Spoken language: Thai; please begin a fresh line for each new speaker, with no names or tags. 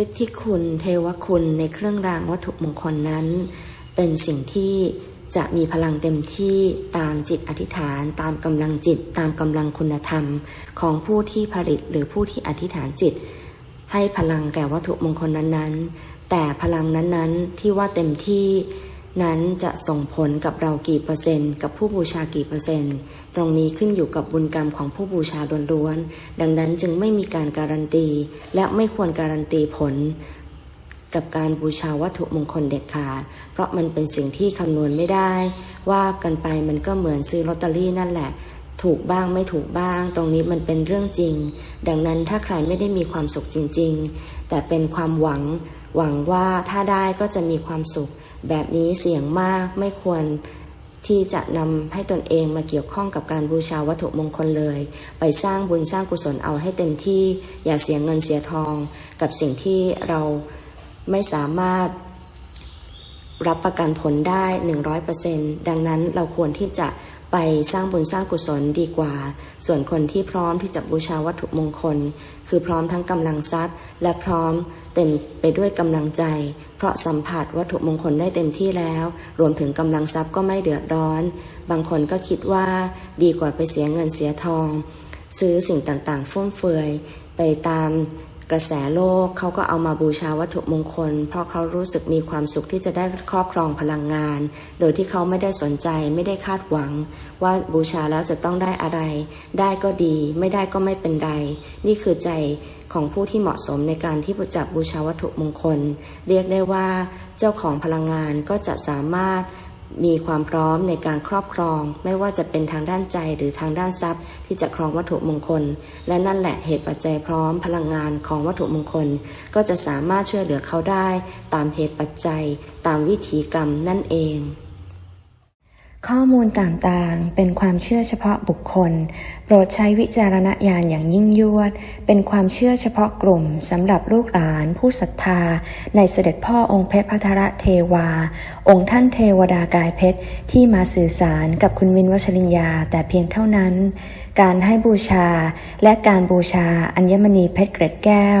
ฤทธิคุณเทวคุณในเครื่องรางวัตถุมงคลนั้น เป็นสิ่งที่จะมีพลังเต็มที่ตามจิตอธิษฐาน ตามกำลังจิต ตามกำลังคุณธรรม ของผู้ที่ผลิตหรือผู้ที่อธิษฐานจิต ให้พลังแก่วัตถุมงคลนั้นๆ แต่พลังนั้นๆที่ว่าเต็มที่ นั้นจะส่งผลกับเรากี่เปอร์เซ็นต์ กับผู้บูชากี่เปอร์เซ็นต์ ตรงนี้ขึ้นอยู่กับบุญกรรมของผู้บูชาล้วนๆ ดังนั้นจึงไม่มีการการันตี และไม่ควรการันตีผล กับการบูชาวัตถุมงคลเด็ดขาด เพราะมันเป็นสิ่งที่คำนวณไม่ได้ ว่ากันไปมันก็เหมือนซื้อลอตเตอรี่นั่นแหละถูกบ้างไม่ถูกบ้าง ตรงนี้มันเป็นเรื่องจริง ดังนั้นถ้าใครไม่ได้มีความสุขจริง ๆ แต่เป็นความหวัง หวังว่าถ้าได้ก็จะมีความสุข แบบนี้เสี่ยงมากไม่ควรที่จะนำให้ตนเองมาเกี่ยวข้องกับการบูชาวัตถุมงคลเลย ไปสร้างบุญสร้างกุศลเอาให้เต็มที่ อย่าเสียเงินเสียทอง กับสิ่งที่เราไม่สามารถรับประกันผลได้ 100%ดังนั้นเราควรที่จะ ไปสร้างบุญสร้างกุศลดีกว่า ส่วนคนที่พร้อมที่จะบูชาวัตถุมงคล คือพร้อมทั้งกำลังทรัพย์ และพร้อมเต็มไปด้วยกำลังใจ เพราะสัมผัสวัตถุมงคลได้เต็มที่แล้ว รวมถึงกำลังทรัพย์ก็ไม่เดือดร้อน บางคนก็คิดว่าดีกว่าไปเสียเงินเสียทอง ซื้อสิ่งต่างๆ ฟุ่มเฟือยไปตาม กระแสโลกเขาก็เอามาบูชาวัตถุมงคล เพราะเขารู้สึกมีความสุขที่จะได้ครอบครองพลังงาน โดยที่เขาไม่ได้สนใจไม่ได้คาดหวัง ว่าบูชาแล้วจะต้องได้อะไร ได้ก็ดีไม่ได้ก็ไม่เป็นไร นี่คือใจของผู้ที่เหมาะสมในการที่จะบูชาวัตถุมงคล เรียกได้ว่า เจ้าของพลังงานก็จะสามารถ มีความพร้อมในการครอบครอง ไม่ว่าจะเป็นทางด้านใจหรือทางด้านทรัพย์ ที่จะครองวัตถุมงคล และนั่นแหละเหตุปัจจัยพร้อมพลังงานของวัตถุมงคล ก็จะสามารถช่วยเหลือเขาได้ ตามเหตุปัจจัย ตามวิถีกรรมนั่นเอง
ข้อมูลต่างๆ เป็นความเชื่อเฉพาะบุคคล โปรดใช้วิจารณญาณอย่างยิ่งยวด เป็นความเชื่อเฉพาะกลุ่มสำหรับลูกหลานผู้ศรัทธา ในเสด็จพ่อองค์เพชรพัทรเทวา องค์ท่านเทวดากายเพชร ที่มาสื่อสารกับคุณวินวชริญญาแต่เพียงเท่านั้น การให้บูชาและการบูชาอัญมณีเพชรเกร็ดแก้ว